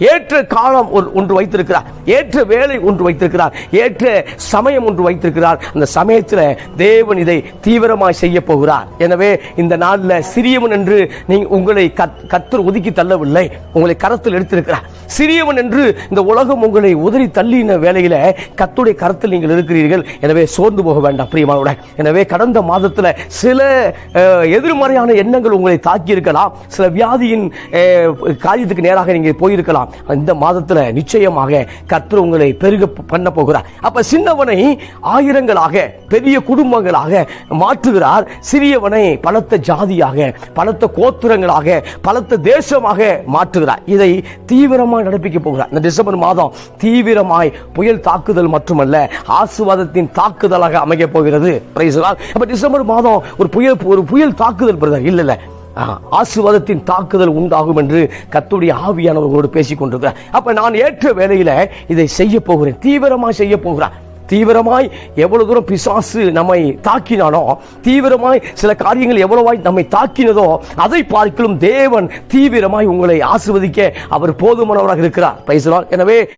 ஏற்ற காலம் ஒன்று வைத்திருக்கிறார். ஏற்ற வேலை ஒன்று வைத்திருக்கிறார். ஏற்ற சமயம் ஒன்று வைத்திருக்கிறார். அந்த சமயத்தில் தேவன் இதை தீவிரமாய் செய்ய போகிறார். எனவே இந்த நாளில் சிறியவன் என்று நீ உங்களை கத்- ஒதுக்கி தள்ளவில்லை. உங்களை கரத்தில் எடுத்திருக்கிறார். சிறியவன் என்று இந்த உலகம் உங்களை உதறி தள்ளின வேலையில் கத்துடைய கரத்தில் நீங்கள் இருக்கிறீர்கள். எனவே சோர்ந்து போக வேண்டாம் பிரியமானோட எனவே கடந்த மாதத்தில் சில எதிர்மறையான எண்ணங்கள் உங்களை தாக்கி இருக்கலாம் சில வியாதியின் காரியத்துக்கு நேராக நீங்கள் போயிருக்கலாம். இந்த மாதத்துல நிச்சயமாக கர்த்தர் உங்களை பெருக பண்ண போகிறார். அப்ப சின்னவனை ஆயிரங்களாக பெரிய குடும்பங்களாக மாற்றுகிறார். சிறியவனை பலத்த ஜாதியாக பலத்த கோத்திரங்களாக பலத்த தேசமாக மாற்றுகிறார். இதை தீவிரமாக நடப்பிக்க போகிறார். இந்த டிசம்பர் மாதம் தீவிரமாய் புயல் தாக்குதல் மட்டுமல்ல ஆசுவாதத்தின் தாக்குதலாக அமைய போகிறது. அப்ப டிசம்பர் மாதம் ஒரு புயல் ஒரு புயல் தாக்குதல் பிரதர் இல்ல இல்லை ஆசீர்வாதத்தின் தாக்குதல் உண்டாகும் என்று கத்துடைய ஆவியானவர்களோடு பேசிக் கொண்டிருக்கிறார் அப்ப நான் ஏற்ற வேலையில இதை செய்ய போகிறேன். தீவிரமாக செய்ய போகிறார். தீவிரமாய் எவ்வளவு தூரம் பிசாசு நம்மை தாக்கினானோ தீவிரமாய் சில காரியங்கள் எவ்வளவாய் நம்மை தாக்கினதோ அதை பார்க்கலும் தேவன் தீவிரமாய் உங்களை ஆசிர்வதிக்க அவர் போதுமானவராக இருக்கிறார். Praise எனவே